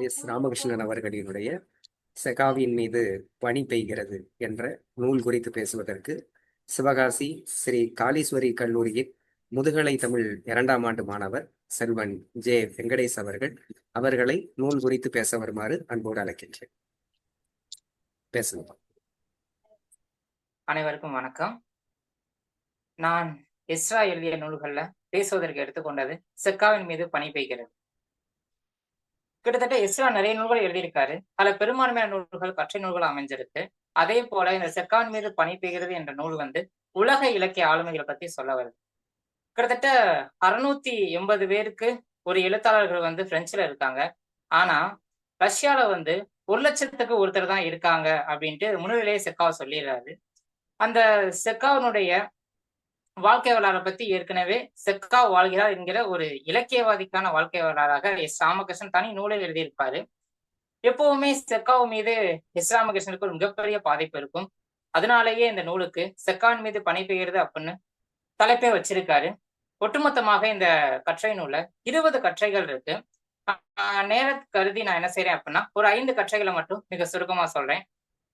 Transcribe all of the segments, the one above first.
S Ramakrishnan அவர்களினுடைய செகாவின் மீது பணி பெய்கிறது என்ற நூல் குறித்து பேசுவதற்கு சிவகாசி ஸ்ரீ காளீஸ்வரி கல்லூரியின் முதுகலை தமிழ் இரண்டாம் ஆண்டு மாணவர் செல்வன் ஜே வெங்கடேஷ் அவர்கள் அவர்களை நூல் குறித்து பேச வருமாறு அன்போடு அழைக்கின்றேன். பேசுங்க அனைவருக்கும் வணக்கம். நான் எஸ்ரா எழுதிய நூல்கள்ல பேசுவதற்கு எடுத்துக்கொண்டது செக்காவின் மீது பணி பெய்கிறது. கிட்டத்தட்ட எஸ்ரா நிறைய நூல்கள் எழுதியிருக்காரு. பல பெரும்பான்மையான நூல்கள் கற்றை நூல்கள் அமைஞ்சிருக்கு. அதே போல இந்த செக்காவின் மீது பணி பெய்கிறது என்ற நூல் வந்து உலக இலக்கிய ஆளுமைகளை பத்தி சொல்ல வருது. கிட்டத்தட்ட அறுநூத்தி எண்பது பேருக்கு ஒரு எழுத்தாளர்கள் வந்து பிரெஞ்சுல இருக்காங்க. ஆனா ரஷ்யால வந்து ஒரு லட்சத்துக்கு ஒருத்தர் தான் இருக்காங்க அப்படின்ட்டு முன்னிலையே செக்காவை சொல்லிடுறாரு. அந்த செக்காவனுடைய வாழ்க்கை வரலாறை பத்தி ஏற்கனவே செக்கா வாழ்கிறார் என்கிற ஒரு இலக்கியவாதிக்கான வாழ்க்கை வரலாறாக எஸ் ராமகிருஷ்ணன் தனி நூலில் எழுதியிருப்பாரு. எப்பவுமே செக்காவு மீது எஸ் ராமகிருஷ்ணனுக்கு ஒரு மிகப்பெரிய பாதிப்பு இருக்கும். அதனாலேயே இந்த நூலுக்கு செக்கான் மீது பணி பெய்கிறது அப்படின்னு தலைப்பே வச்சிருக்காரு. ஒட்டுமொத்தமாக இந்த கற்றை நூல இருபது கற்றைகள் இருக்கு. நேர கருதி நான் என்ன செய்யறேன் அப்படின்னா ஒரு ஐந்து கற்றைகளை மட்டும் மிக சுருக்கமா சொல்றேன்.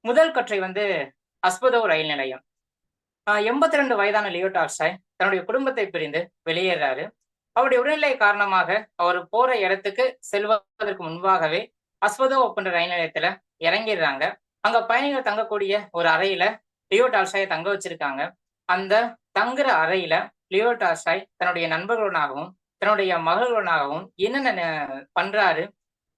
முதல் கற்றை வந்து அஸ்பதோ ரயில் நிலையம். எண்பத்தி ரெண்டு வயதான லியோ டால்ஸ்டாய் தன்னுடைய குடும்பத்தை பிரிந்து வெளியேறாரு. அவருடைய உடல்நிலை காரணமாக அவர் போற இடத்துக்கு செல்வதற்கு முன்பாகவே அஸ்வதோ அப்படின்ற ரயில் நிலையத்துல இறங்கிடுறாங்க. அங்க பயணிகள் தங்கக்கூடிய ஒரு அறையில லியோ டால்ஸ்டாயை தங்க வச்சிருக்காங்க. அந்த தங்குற அறையில லியோ டால்ஸ்டாய் தன்னுடைய நண்பர்களுடனாகவும் தன்னுடைய மகள்களுடனாகவும் என்னென்ன பண்றாரு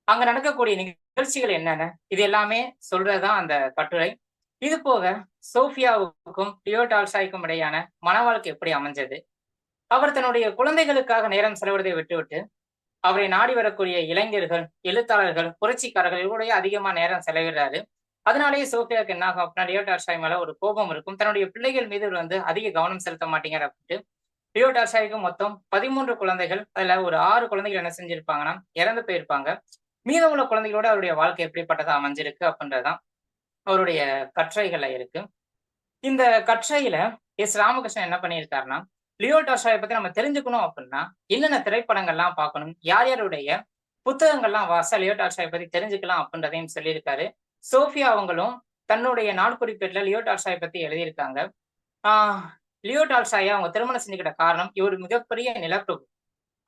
அங்க நடக்கக்கூடிய நிகழ்ச்சிகள் என்னென்ன இது எல்லாமே சொல்றதுதான் அந்த கட்டுரை. இது போக சோஃபியாவுக்கும் லியோ டால்சாய்க்கும் இடையான மன வாழ்க்கை எப்படி அமைஞ்சது? அவர் தன்னுடைய குழந்தைகளுக்காக நேரம் செலவிடுவதை விட்டுவிட்டு அவரை நாடி வரக்கூடிய இளைஞர்கள் எழுத்தாளர்கள் புரட்சிக்காரர்கள் இவருடைய அதிகமா நேரம் செலவிடுறாரு. அதனாலேயே சோஃபியாவுக்கு என்ன ஆகும் அப்படின்னா டியோ டால்சாய் மேல ஒரு கோபம் இருக்கும். தன்னுடைய பிள்ளைகள் மீது வந்து அதிக கவனம் செலுத்த மாட்டேங்கிற அப்படின்ட்டு டியோ டால்சாய்க்கு மொத்தம் பதிமூன்று குழந்தைகள் அதுல ஒரு ஆறு குழந்தைகள் என்ன செஞ்சிருப்பாங்கன்னா இறந்து போயிருப்பாங்க. மீதமுள்ள குழந்தைகளோட அவருடைய வாழ்க்கை எப்படிப்பட்டதா அமைஞ்சிருக்கு அப்படின்றதுதான் அவருடைய கற்றைகள்ல இருக்கு. இந்த கற்றையில எஸ் ராமகிருஷ்ணன் என்ன பண்ணியிருக்காருன்னா லியோ டாஷாவை பத்தி நம்ம தெரிஞ்சுக்கணும் அப்படின்னா என்னென்ன திரைப்படங்கள்லாம் பார்க்கணும் யார் யாருடைய புத்தகங்கள்லாம் வாசா லியோ டாஷாவை பத்தி தெரிஞ்சுக்கலாம் அப்படின்றதையும் சொல்லியிருக்காரு. சோஃபியா அவங்களும் தன்னுடைய நாட்குறிப்பேட்டில் லியோ டால்சாயை பத்தி எழுதியிருக்காங்க. ஆஹ் லியோ டால்சாயை அவங்க திருமணம் செஞ்சுக்கிட்ட காரணம் இவர் மிகப்பெரிய நிலப்பிரபு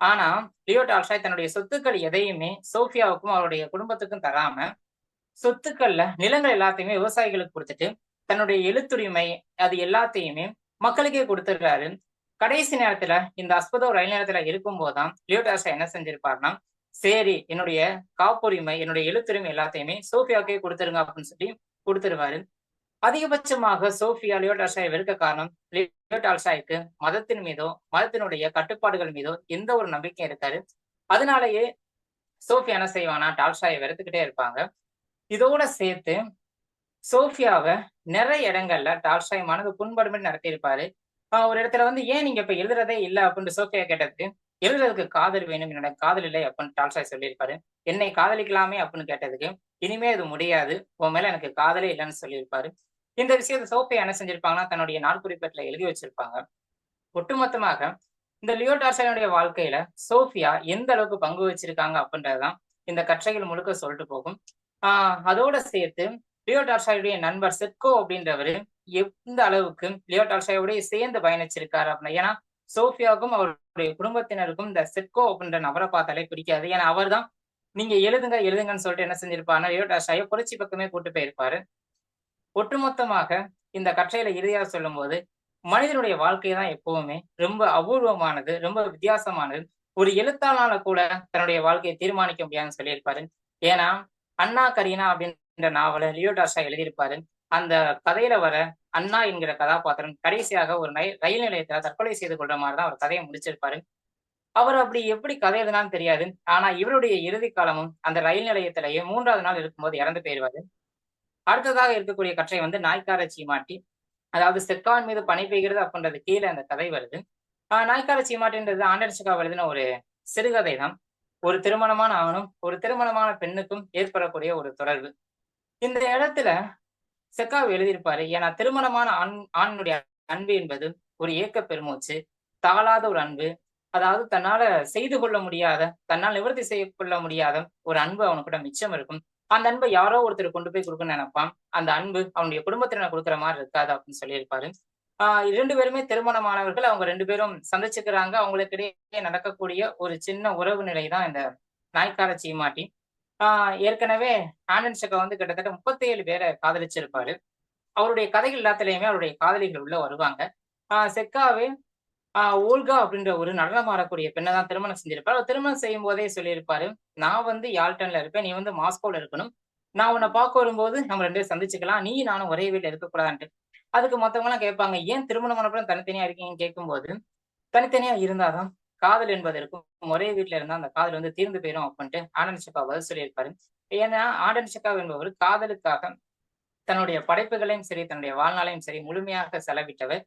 ஆனா லியோ டால்சாய் தன்னுடைய சொத்துக்கள் எதையுமே சோஃபியாவுக்கும் அவருடைய குடும்பத்துக்கும் தராம சொத்துக்கள்ல நிலங்கள் எல்லாத்தையுமே விவசாயிகளுக்கு கொடுத்துட்டு தன்னுடைய எழுத்துரிமை அது எல்லாத்தையுமே மக்களுக்கே கொடுத்துருக்காரு கடைசி நேரத்துல இந்த அஸ்பதோ ரயில் நேரத்துல இருக்கும் போதுதான் லியோடாசா என்ன செஞ்சிருப்பாருன்னா சரி என்னுடைய காப்புரிமை என்னுடைய எழுத்துரிமை எல்லாத்தையுமே சோஃபியாவுக்கே கொடுத்துருங்க அப்படின்னு சொல்லி கொடுத்துருவாரு. அதிகபட்சமாக சோஃபியா லியோடாஷாயை வெறுக்க காரணம் லியோடால்ஷாய்க்கு மதத்தின் மீதோ மதத்தினுடைய கட்டுப்பாடுகள் மீதோ எந்த ஒரு நம்பிக்கையும் இருக்காரு அதனாலேயே சோஃபியா என்ன செய்வானா டால்ஷாயை வெறுத்துக்கிட்டே இருப்பாங்க. இதோட சேர்த்து சோஃபியாவை நிறைய இடங்கள்ல டால்ஷாய் மனது புண்படுமே நடத்தியிருப்பாரு. ஒரு இடத்துல வந்து ஏன் நீங்க இப்ப எழுதுறதே இல்லை? அப்படின்னு சோஃபியா கேட்டதுக்கு எழுதுறதுக்கு காதல் வேணும். என்னோட காதல் இல்லை அப்படின்னு டால்ஸ்டாய் சொல்லியிருப்பாரு. என்னை காதலிக்கலாமே? அப்படின்னு கேட்டதுக்கு இனிமே அது முடியாது. உன் மேல எனக்கு காதலே இல்லைன்னு சொல்லியிருப்பாரு. இந்த விஷயத்த சோஃபியா என்ன செஞ்சிருப்பாங்கன்னா தன்னுடைய நாள் எழுதி வச்சிருப்பாங்க. ஒட்டுமொத்தமாக இந்த லியோ டார்சனுடைய வாழ்க்கையில சோஃபியா எந்த அளவுக்கு பங்கு வச்சிருக்காங்க அப்படின்றதுதான் இந்த கற்றைகள் முழுக்க சொல்லிட்டு போகும். ஆஹ் அதோட சேர்த்து லியோ டார்ஷாயுடைய நண்பர் செட்கோ அப்படின்றவரு எந்த அளவுக்கு லியோ டார்ஷாயோடய சேர்ந்து பயணிச்சிருக்காரு அப்படின்னா ஏன்னா சோஃபியாவுக்கும் அவருடைய குடும்பத்தினருக்கும் இந்த செட்கோ அப்படின்ற நபரை பார்த்தாலே பிடிக்காது. ஏன்னா அவர் தான் நீங்க எழுதுங்க எழுதுங்கன்னு சொல்லிட்டு என்ன செஞ்சிருப்பாருன்னா லியோ டார்ஷாயை புரட்சி பக்கமே கூட்டு போயிருப்பாரு. ஒட்டுமொத்தமாக இந்த கற்றையில இறுதியாக சொல்லும் போது மனிதனுடைய வாழ்க்கை தான் எப்பவுமே ரொம்ப அபூர்வமானது ரொம்ப வித்தியாசமானது. ஒரு எழுத்தாளனால கூட தன்னுடைய வாழ்க்கையை தீர்மானிக்க முடியாதுன்னு சொல்லியிருப்பாரு. ஏன்னா அண்ணா கரீனா அப்படின்ற நாவலை லியோடாசா எழுதியிருப்பாரு. அந்த கதையில வர அண்ணா என்கிற கதாபாத்திரம் கடைசியாக ஒரு ரயில் நிலையத்துல தற்கொலை செய்து கொள்ற மாதிரிதான் அவர் கதையை முடிச்சிருப்பாரு. அவர் அப்படி எப்படி கதை எழுதினான்னு தெரியாது. ஆனா இவருடைய இறுதி காலமும் அந்த ரயில் நிலையத்திலேயே மூன்றாவது நாள் இருக்கும்போது இறந்து போயிருவாரு. அடுத்ததாக இருக்கக்கூடிய கற்றை வந்து நாய்க்கார சீமாட்டி அதாவது செக்கான் மீது பணி பெய்கிறது அப்படின்றது கீழே அந்த கதை வருது. ஆஹ் நாய்க்கார சீமாட்டின்றது ஆண்டர்சிகா எழுதின ஒரு சிறுகதை தான் ஒரு திருமணமான ஆணும் ஒரு திருமணமான பெண்ணுக்கும் ஏற்படக்கூடிய ஒரு தொடர்பு. இந்த இடத்துல செக்காவ் எழுதியிருப்பாரு ஏன்னா திருமணமான ஆண் ஆணுடைய அன்பு என்பது ஒரு ஏக்க பெருமூச்சு தாளாத ஒரு அன்பு அதாவது தன்னால செய்து கொள்ள முடியாத தன்னால் நிவர்த்தி செய்ய கொள்ள முடியாத ஒரு அன்பு அவனுக்கிட்ட மிச்சம் இருக்கும். அந்த அன்பை யாரோ ஒருத்தர் கொண்டு போய் கொடுக்கணும்னு நினைப்பான். அந்த அன்பு அவனுடைய குடும்பத்தினர் கொடுக்குற மாதிரி இருக்காது அப்படின்னு சொல்லியிருப்பாரு. ஆஹ் இரண்டு பேருமே திருமணமானவர்கள். அவங்க ரெண்டு பேரும் சந்திச்சுக்கிறாங்க. அவங்களுக்கு இடையே நடக்கக்கூடிய ஒரு சின்ன உறவு நிலை தான் இந்த நாய்க்கார சீமாட்டி. ஆஹ் ஏற்கனவே ஆண்டன் சக்கா வந்து கிட்டத்தட்ட முப்பத்தி ஏழு பேரை காதலிச்சிருப்பாரு. அவருடைய கதைகள் எல்லாத்துலயுமே அவருடைய காதலிகள் உள்ள வருவாங்க. ஆஹ் செக்காவே ஆஹ் ஓல்கா அப்படின்ற ஒரு நடனம் ஆடக்கூடிய பெண்ணை தான் திருமணம் செஞ்சிருப்பாரு. திருமணம் செய்யும் போதே சொல்லியிருப்பாரு நான் வந்து யாழ்டன்ல இருப்பேன். நீ வந்து மாஸ்கோல இருக்கணும். நான் உன்னை பார்க்க வரும்போது நம்ம ரெண்டு பேரும் சந்திச்சுக்கலாம். நீ நானும் ஒரே வீட்டுல இருக்கக்கூடாதுன்ட்டு. அதுக்கு மத்தவங்க எல்லாம் கேட்பாங்க ஏன் திருமணம் பண்ணப்பறம் தனித்தனியா இருக்கீங்கன்னு கேட்கும்போது தனித்தனியா இருந்தாதான் காதல் என்பது இருக்கும். ஒரே வீட்டுல இருந்தா அந்த காதல் வந்து தீர்ந்து போயிடும் அப்படின்ட்டு ஆனந்த் சக்கா பதில் சொல்லியிருப்பாரு. ஏன்னா ஆனந்த் சக்கா என்பவர் காதலுக்காக தன்னுடைய படைப்புகளையும் சரி தன்னுடைய வாழ்நாளையும் சரி முழுமையாக செலவிட்டவர்.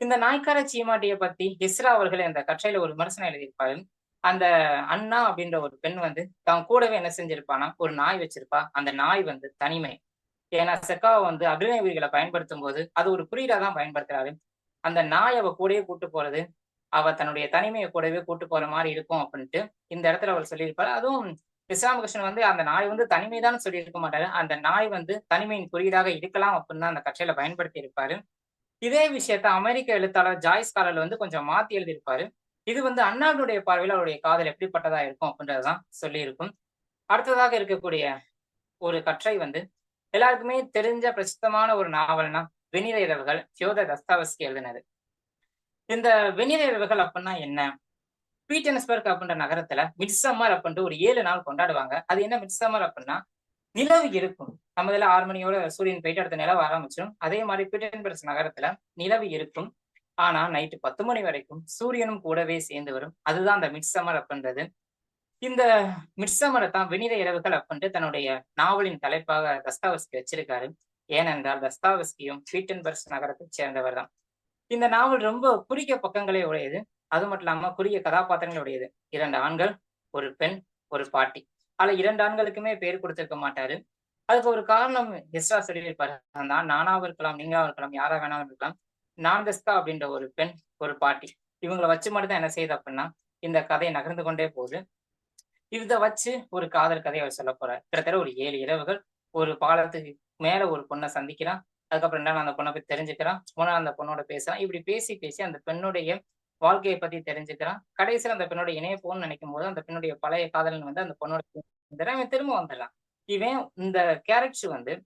இந்த நாய்க்கார சீமாட்டிய பத்தி இஸ்ரா அவர்கள் இந்த கற்றையில ஒரு விமர்சனம் எழுதியிருப்பாரு. அந்த அண்ணா அப்படின்ற ஒரு பெண் வந்து தான் கூடவே என்ன செஞ்சிருப்பானா ஒரு நாய் வச்சிருப்பா. அந்த நாய் வந்து தனிமை. ஏன்னா செக்காவை வந்து அபிநய உயிர்களை பயன்படுத்தும் போது அது ஒரு குறியீடா தான் பயன்படுத்துறாரு. அந்த நாய் அவ கூடயே கூட்டு போறது அவ தன்னுடைய தனிமையை கூடவே கூட்டு போற மாதிரி இருக்கும் அப்படின்ட்டு இந்த இடத்துல அவர் சொல்லியிருப்பாரு. அதுவும் இஸ்லாம் கிருஷ்ணன் வந்து அந்த நாய் வந்து தனிமைதான் சொல்லியிருக்க மாட்டாரு. அந்த நாய் வந்து தனிமையின் குறியீடாக இருக்கலாம் அப்படின்னு தான் அந்த கட்சியில பயன்படுத்தி இருப்பாரு இதே விஷயத்த அமெரிக்க எழுத்தாளர் ஜாய்ஸ் காலர் வந்து கொஞ்சம் மாத்தி எழுதியிருப்பாரு. இது வந்து அண்ணாவுடைய பார்வையில் அவருடைய காதல் எப்படிப்பட்டதா இருக்கும் அப்படின்றதுதான் சொல்லியிருக்கும். அடுத்ததாக இருக்கக்கூடிய ஒரு கற்றை வந்து எல்லாருக்குமே தெரிஞ்ச பிரசித்தமான ஒரு நாவல்னா வெண்ணிற இரவுகள் தியோத தஸ்தாவஸ்கி எழுதினது. இந்த வெண்ணிற இரவுகள் அப்படின்னா என்ன? பீட்டன்ஸ்பர்க் அப்படின்ற நகரத்துல மிட்சம்மர் அப்படின்ட்டு ஒரு ஏழு நாள் கொண்டாடுவாங்க. அது என்ன மிட்சம்மர் அப்படின்னா நிலவு இருக்கும். நம்ம இதில் ஆறு மணியோட சூரியன் போயிட்டு அடுத்த நிலவு ஆரம்பிச்சிடும் அதே மாதிரி பீட்டன்பர்க் நகரத்துல நிலவு இருக்கும். ஆனா நைட்டு பத்து மணி வரைக்கும் சூரியனும் கூடவே சேர்ந்து வரும். அதுதான் அந்த மிட்சம்மர் அப்படின்றது. இந்த மிட்சமரை தான் வினித இரவுகள் அப்படின்ட்டு தன்னுடைய நாவலின் தலைப்பாக தஸ்தாவஸ்கி வச்சிருக்காரு. ஏனென்றால் தஸ்தாவஸ்கியும் பீட்டன்பர்க் நகரத்தை சேர்ந்தவர் தான் இந்த நாவல் ரொம்ப குறுகிய பக்கங்களே உடையது. அது மட்டும் இல்லாம குறுகிய கதாபாத்திரங்கள் உடையது. இரண்டு ஆண்கள் ஒரு பெண் ஒரு பாட்டி. அதுல இரண்டு ஆண்களுக்குமே பேர் கொடுத்திருக்க மாட்டாரு. அதுக்கு ஒரு காரணம் எஸ்ரா சொல்லியிருப்பாரு. தான் நானாவும் இருக்கலாம் நீங்களாவும் இருக்கலாம் யாரா வேணாலும் இருக்கலாம். நான்தஸ்கா அப்படின்ற ஒரு பெண் ஒரு பாட்டி. இவங்களை வச்சு மட்டும் தான் என்ன செய்யுது அப்படின்னா இந்த கதை நகர்ந்து கொண்டே போகுது. இத வச்சு ஒரு காதல் கதையை அவர் சொல்ல போறார். கிட்டத்தட்ட ஒரு ஏழு இரவுகள். ஒரு பாலத்துக்கு மேல ஒரு பொண்ணை சந்திக்கிறான். அதுக்கப்புறம் ரெண்டாவது அந்த பொண்ணை போய் தெரிஞ்சுக்கிறான். மூணாவது அந்த பொண்ணோட பேசுறான். இப்படி பேசி பேசி அந்த பெண்ணுடைய வாழ்க்கையை பத்தி தெரிஞ்சுக்கிறான். கடைசியில் அந்த பெண்ணோட இணைய போகணும்னு நினைக்கும் போது அந்த பெண்ணுடைய பழைய காதலன் வந்து அந்த பொண்ணோட இவன் திரும்ப வந்துடலாம். இவன் இந்த கேரக்டர் வந்து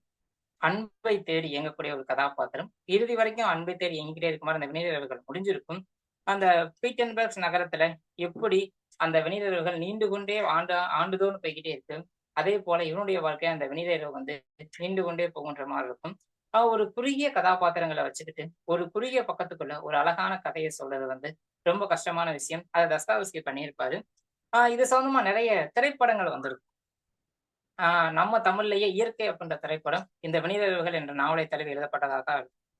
அன்பை தேடி இயங்கக்கூடிய ஒரு கதாபாத்திரம். இறுதி வரைக்கும் அன்பை தேடி இயங்கிக்கிட்டே இருக்க அந்த வினைரர்கள் முடிஞ்சிருக்கும். அந்த பீட்டன்பர்க்ஸ் நகரத்துல எப்படி அந்த வினிதர்கள் நீண்டு கொண்டே ஆண்டு ஆண்டுதோறும் போய்கிட்டே இருக்கு அதே போல இவனுடைய வாழ்க்கை அந்த வினிதர்கள் வந்து நீண்டு கொண்டே போகின்ற மாதிரி இருக்கும். ஒரு குறுகிய கதாபாத்திரங்களை வச்சுக்கிட்டு ஒரு குறுகிய பக்கத்துக்குள்ள ஒரு அழகான கதையை சொல்றது வந்து ரொம்ப கஷ்டமான விஷயம். அதை தஸ்தாவஸ்கி பண்ணியிருப்பாரு. ஆஹ் இது சம்பந்தமா நிறைய திரைப்படங்கள் வந்திருக்கும் ஆஹ் நம்ம தமிழ்லயே இயற்கை அப்படின்ற திரைப்படம் இந்த வினிதர்கள் என்ற நாவலை தழுவி எழுதப்பட்டதாக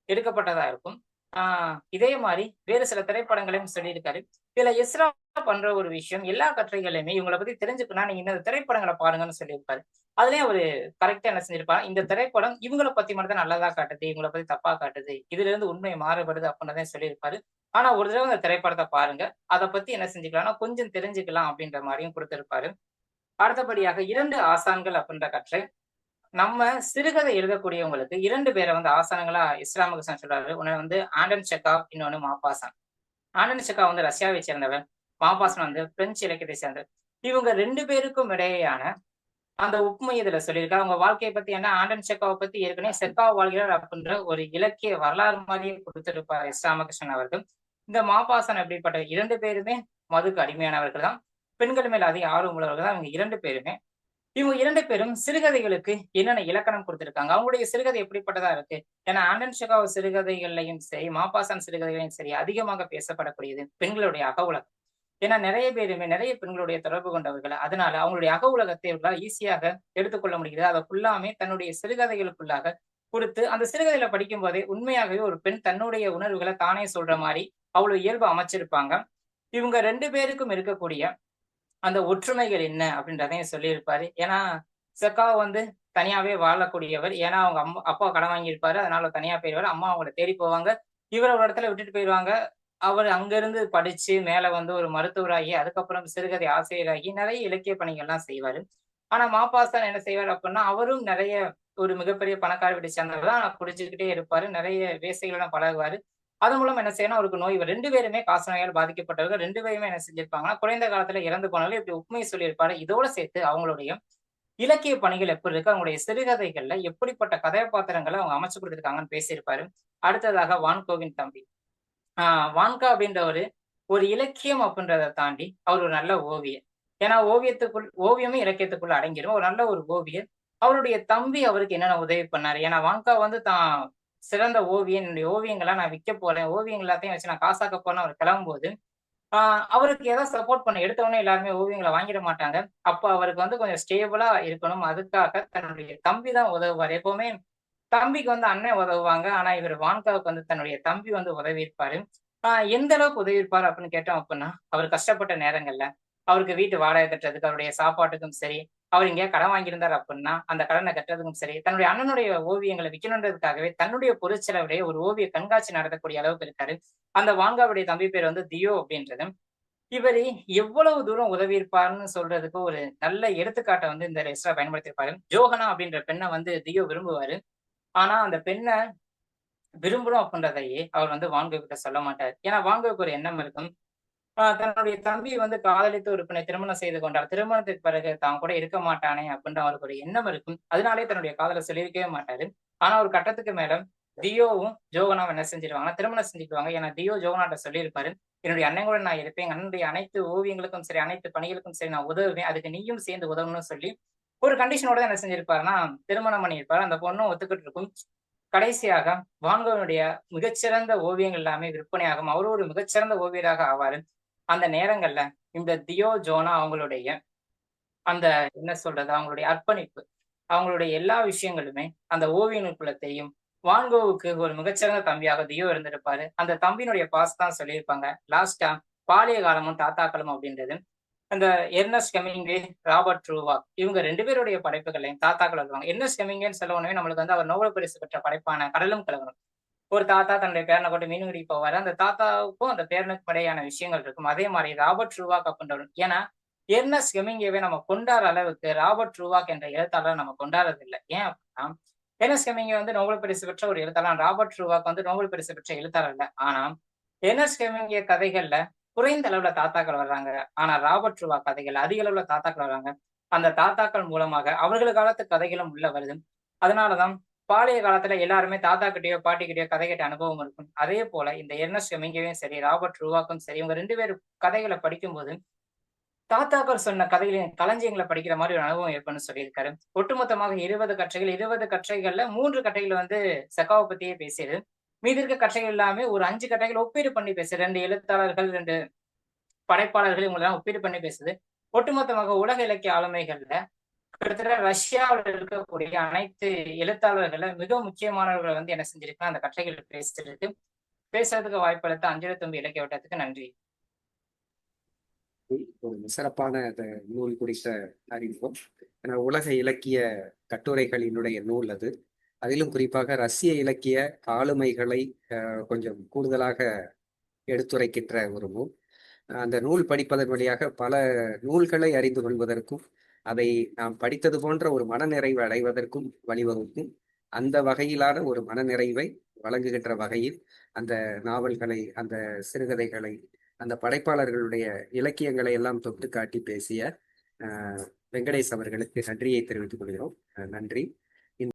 எடுக்கப்பட்டதா இருக்கும். ஆஹ் இதே மாதிரி வேறு சில திரைப்படங்களையும் சொல்லியிருக்காரு. இதுல எஸ்ரா பண்ற ஒரு விஷயம் எல்லா கட்டுரைகளையுமே இவங்களை பத்தி தெரிஞ்சுக்கணும் நீங்க இந்த திரைப்படங்களை பாருங்கன்னு சொல்லியிருப்பாரு. அதுலயும் அவரு கரெக்டா என்ன செஞ்சிருப்பாரு? இந்த திரைப்படம் இவங்களை பத்தி மட்டும் தான் நல்லதா காட்டுது இவங்களை பத்தி தப்பா காட்டுது இதுல இருந்து உண்மை மாறுபடுது அப்படின்றதையும் சொல்லியிருப்பாரு. ஆனா ஒரு தடவை இந்த திரைப்படத்தை பாருங்க அதை பத்தி என்ன செஞ்சுக்கலாம்னா கொஞ்சம் தெரிஞ்சுக்கலாம் அப்படின்ற மாதிரியும் கொடுத்திருப்பாரு. அடுத்தபடியாக இரண்டு ஆசான்கள் அப்படின்ற கற்றை நம்ம சிறுகதை எழுதக்கூடியவங்களுக்கு இரண்டு பேரை வந்து ஆசானங்களா கிருஷ்ணன் சொல்றாரு. ஒன்னு வந்து ஆண்டன் செக்கா இன்னொன்னு மாப்பாசான். ஆண்டன் செக்கா வந்து ரஷ்யாவை சேர்ந்தவர் மாபாசன் வந்து பிரெஞ்சு இலக்கியத்தை சேர்ந்தவர் இவங்க ரெண்டு பேருக்கும் இடையேயான அந்த உப்புமை இதுல சொல்லியிருக்காரு அவங்க வாழ்க்கையை பத்தி என்ன? ஆண்டன் செக்காவை பத்தி ஏற்கனவே செக்கா வாழ்கிறார் அப்படின்ற ஒரு இலக்கிய வரலாறு மாதிரியே கொடுத்திருப்பார் எஸ் ராமகிருஷ்ணன் அவர்கள் இந்த மாபாசன் எப்படிப்பட்ட இரண்டு பேருமே மதுக்கு அடிமையானவர்கள் தான். பெண்கள் மேல் அதிக ஆர்வம் உள்ளவர்கள் தான். இவங்க இரண்டு பேருமே இவங்க இரண்டு பேரும் சிறுகதைகளுக்கு என்னென்ன இலக்கணம் கொடுத்திருக்காங்க? அவங்களுடைய சிறுகதை எப்படிப்பட்டதா இருக்கு? ஏன்னா ஆண்டன் ஷெகாவ் சிறுகதைகள்லையும் சரி மாபாசான் சிறுகதைகளையும் சரி அதிகமாக பேசப்படக்கூடியது பெண்களுடைய அக உலகம். ஏன்னா நிறைய பேருமே நிறைய பெண்களுடைய தொடர்பு கொண்டவர்கள். அதனால அவங்களுடைய அக உலகத்தை இவர்களால் ஈஸியாக எடுத்துக்கொள்ள முடிகிறது அதை ஃபுல்லாமே தன்னுடைய சிறுகதைகளுக்குள்ளாக கொடுத்து அந்த சிறுகதையில படிக்கும் போதே உண்மையாகவே ஒரு பெண் தன்னுடைய உணர்வுகளை தானே சொல்ற மாதிரி அவ்வளவு இயல்பு அமைச்சிருப்பாங்க. இவங்க ரெண்டு பேருக்கும் இருக்கக்கூடிய அந்த ஒற்றுமைகள் என்ன அப்படின்றதையும் சொல்லியிருப்பாரு. ஏன்னா செக்கா வந்து தனியாவே வாழக்கூடியவர். ஏன்னா அவங்க அம்மா அப்பா கடன் வாங்கியிருப்பாரு. அதனால தனியா போயிடுவாரு அம்மா அவங்கள தேடி போவாங்க. இவர் ஒரு இடத்துல விட்டுட்டு போயிடுவாங்க அவர் அங்கிருந்து படிச்சு மேல வந்து ஒரு மருத்துவராகி அதுக்கப்புறம் சிறுகதை ஆசிரியராகி நிறைய இலக்கிய பணிகள்லாம் செய்வாரு. ஆனா மாப்பாசான் என்ன செய்வார் அப்படின்னா அவரும் நிறைய ஒரு மிகப்பெரிய பணக்கார வீட்டு சேர்ந்தவர் தான் குடிச்சுக்கிட்டே இருப்பாரு. நிறைய வேசைகளெல்லாம் பழகுவாரு. அது மூலம் என்ன செய்யணும்? அவருக்கு நோய் ரெண்டு பேருமே காச நோயால் பாதிக்கப்பட்டவர்கள் ரெண்டு பேருமே என்ன செஞ்சிருப்பாங்கன்னா குறைந்த காலத்துல இறந்து போனாலும் இப்படி உண்மையை சொல்லியிருப்பாரு. இதோட சேர்த்து அவங்களுடைய இலக்கிய பணிகள் எப்படி இருக்கு? அவங்களுடைய சிறுகதைகள்ல எப்படிப்பட்ட கதாபாத்திரங்களை அவங்க அமைச்சு கொடுத்திருக்காங்கன்னு பேசியிருப்பாரு. அடுத்ததாக வான்கோவின் தம்பி. ஆஹ் வான்கா அப்படின்றவரு ஒரு இலக்கியம் அப்படின்றத தாண்டி அவர் ஒரு நல்ல ஓவியர். ஏன்னா ஓவியத்துக்குள் ஓவியமே இலக்கியத்துக்குள்ள அடங்கிடும். ஒரு நல்ல ஒரு ஓவியர். அவருடைய தம்பி அவருக்கு என்னென்ன உதவி பண்ணாரு? ஏன்னா வான்கா வந்து தான் சிறந்த ஓவியன் என்னுடைய ஓவியங்கள்லாம் நான் விற்க போறேன். ஓவியங்கள் எல்லாத்தையும் வச்சு நான் காசாக்க போறேன்னு அவர் கிளம்பும்போது ஆஹ் அவருக்கு ஏதாவது சப்போர்ட் பண்ண எடுத்த உடனே எல்லாருமே ஓவியங்களை வாங்கிட மாட்டாங்க. அப்ப அவருக்கு வந்து கொஞ்சம் ஸ்டேபிளா இருக்கணும். அதுக்காக தன்னுடைய தம்பி தான் உதவுவார். எப்பவுமே தம்பிக்கு வந்து அண்ணன் உதவுவாங்க. ஆனா இவர் வான்காவுக்கு வந்து தன்னுடைய தம்பி வந்து உதவி இருப்பாரு ஆஹ் எந்த அளவுக்கு உதவி இருப்பாரு அப்படின்னு கேட்டோம் அப்படின்னா அவர் கஷ்டப்பட்ட நேரங்கள்ல அவருக்கு வீட்டு வாடகை கட்டுறதுக்கு அவருடைய சாப்பாட்டுக்கும் சரி அவர் இங்கே கடன் வாங்கியிருந்தார் அப்படின்னா அந்த கடனை கட்டுறதுக்கும் சரி தன்னுடைய அண்ணனுடைய ஓவியங்களை விற்கணுன்றதுக்காகவே தன்னுடைய பொருட்செலவுடைய ஒரு ஓவிய கண்காட்சி நடத்தக்கூடிய அளவுக்கு இருக்காரு. அந்த வாங்காவுடைய தம்பி பேர் வந்து தியோ அப்படின்றது இவர் எவ்வளவு தூரம் உதவி இருப்பார்னு சொல்றதுக்கு ஒரு நல்ல எடுத்துக்காட்டை வந்து இந்த ரெஸ்டா பயன்படுத்தியிருப்பாரு. ஜோகனா அப்படின்ற பெண்ணை வந்து தியோ விரும்புவாரு. ஆனா அந்த பெண்ணை விரும்பணும் அப்படின்றதையே அவர் வந்து வாங்க கிட்ட சொல்ல மாட்டார். ஏன்னா வாங்கவுக்கு ஒரு எண்ணம் இருக்கும். தன்னுடைய தம்பியை வந்து காதலித்து ஒரு பெண்ணை திருமணம் செய்து கொண்டால் திருமணத்துக்கு பிறகு தான் கூட இருக்க மாட்டானே அப்படின்ற அவருக்கு ஒரு எண்ணம் இருக்கும். அதனாலே தன்னுடைய காதலை சொல்லியிருக்கவே மாட்டாரு. ஆனா ஒரு கட்டத்துக்கு மேல தியோவும் ஜோகனாவும் என்ன செஞ்சிருவாங்கன்னா திருமணம் செஞ்சுக்குவாங்க. ஏன்னா தியோ ஜோகனாட்ட சொல்லியிருப்பாரு என்னுடைய அண்ணன் கூட நான் இருப்பேன். எங்க அண்ணனுடைய அனைத்து ஓவியங்களுக்கும் சரி அனைத்து பணிகளுக்கும் சரி நான் உதவுவேன். அதுக்கு நீயும் சேர்ந்து உதவணும்னு சொல்லி ஒரு கண்டிஷனோட என்ன செஞ்சிருப்பாருன்னா திருமணம் பண்ணியிருப்பாரு. அந்த பொண்ணும் ஒத்துக்கிட்டு இருக்கும். கடைசியாக வான்கோவனுடைய மிகச்சிறந்த ஓவியங்கள் எல்லாமே விற்பனையாகும். அவரும் ஒரு மிகச்சிறந்த ஓவியராக ஆவாரு. அந்த நேரங்கள்ல இந்த தியோ ஜோனா அவங்களுடைய அந்த என்ன சொல்றது அவங்களுடைய அர்ப்பணிப்பு அவங்களுடைய எல்லா விஷயங்களுமே அந்த ஓவியனு குலத்தையும் வான்கோவுக்கு ஒரு மிகச்சிறந்த தம்பியாக தியோ இருந்திருப்பாரு. அந்த தம்பியினுடைய பாஸ் தான் சொல்லியிருப்பாங்க லாஸ்டா பாலிய காலமும் தாத்தாக்களும் அப்படின்றது. அந்த எர்னஸ் கெமிங்கு ராபர்ட் ட்ரூவா இவங்க ரெண்டு பேருடைய படைப்புகளையும் தாத்தாக்கள் வருவாங்க எர்னஸ் கெமிங்கன்னு சொல்ல உடனே நம்மளுக்கு வந்து அவர் நோபல் பரிசு பெற்ற படைப்பான கடலும் கலவரம் ஒரு தாத்தா தன்னுடைய பேரனை கொண்டு மீன் பிடிக்க போவாரு. அந்த தாத்தாவுக்கும் அந்த பேரனுக்கும் இடையான விஷயங்கள் இருக்கும். அதே மாதிரி ராபர்ட் ட்ரூவாக் அப்படின்றவர். ஏன்னா என்ன கெமிங்கேவே நம்ம கொண்டாடுற அளவுக்கு ராபர்ட் ட்ரூவாக் என்ற எழுத்தாளர் நம்ம கொண்டாடுறது இல்லை ஏன் அப்படின்னா எர்னஸ்ட் கெமிங்கே வந்து நோபல் பரிசு பெற்ற ஒரு எழுத்தாளர். ராபர்ட் ட்ரூவாக் வந்து நோபல் பரிசு பெற்ற எழுத்தாளர் இல்லை ஆனா என்ன கெமிங்கே கதைகள்ல குறைந்த அளவுல தாத்தாக்கள் வர்றாங்க. ஆனா ராபர்ட் ட்ரூவா கதைகள் அதிக அளவுல தாத்தாக்கள் வர்றாங்க. அந்த தாத்தாக்கள் மூலமாக அவர்கள் காலத்து கதைகளும் உள்ள வருது. அதனாலதான் பாளைய காலத்துல எல்லாருமே தாத்தா கிட்டயோ பாட்டி கிட்டயோ கதை கேட்ட அனுபவம் இருக்கும். அதே போல இந்த எர்னஸ் கெமிங்கேவும் சரி ராபர்ட் ரூவாக்கும் சரி இவங்க ரெண்டு பேரும் கதைகளை படிக்கும்போது தாத்தாக்கள் சொன்ன கதைகளின் களஞ்சியங்களை படிக்கிற மாதிரி ஒரு அனுபவம் ஏற்படும் சொல்லியிருக்காரு. ஒட்டுமொத்தமாக இருபது கற்றைகள் இருபது கற்றைகள்ல மூன்று கட்டைகள் வந்து செக்காவை பத்தியே பேசியது. மீதி இருக்க கற்றைகள் எல்லாமே ஒரு அஞ்சு கட்டைகள் ஒப்பீடு பண்ணி பேசுது. ரெண்டு எழுத்தாளர்கள் ரெண்டு படைப்பாளர்கள் இவங்களெல்லாம் ஒப்பீடு பண்ணி பேசுது. ஒட்டுமொத்தமாக உலக இலக்கிய ஆளுமைகள்ல கிட்டத்தட்ட ரஷ்யாவில் இருக்கக்கூடிய அனைத்து எழுத்தாளர்கள மிக முக்கியமானவர்களை வந்து என்ன செஞ்சிருக்குன்னா அந்த கட்டைகள் பேசிருக்கு பேசுறதுக்கு வாய்ப்பளித்த அஞ்சலி தம்பி இலக்கிய வட்டத்துக்கு நன்றி. ஒரு சிறப்பான நூல் குறித்த அறிமுகம். ஏன்னா உலக இலக்கிய கட்டுரைகளினுடைய நூல் அது. அதிலும் குறிப்பாக ரஷ்ய இலக்கிய ஆளுமைகளை அஹ், கொஞ்சம் கூடுதலாக எடுத்துரைக்கின்ற ஒரு நூல். அந்த நூல் படிப்பதன் வழியாக பல நூல்களை அறிந்து கொள்வதற்கும் அதை நாம் படித்தது போன்ற ஒரு மனநிறைவு அடைவதற்கும் வழிவகுக்கும் அந்த வகையிலான ஒரு மனநிறைவை வழங்குகின்ற வகையில் அந்த நாவல்களை அந்த சிறுகதைகளை அந்த படைப்பாளர்களுடைய இலக்கியங்களை எல்லாம் தொட்டு காட்டி பேசிய வெங்கடேஷ் அவர்களுக்கு நன்றியை தெரிவித்துக் கொள்கிறோம். நன்றி.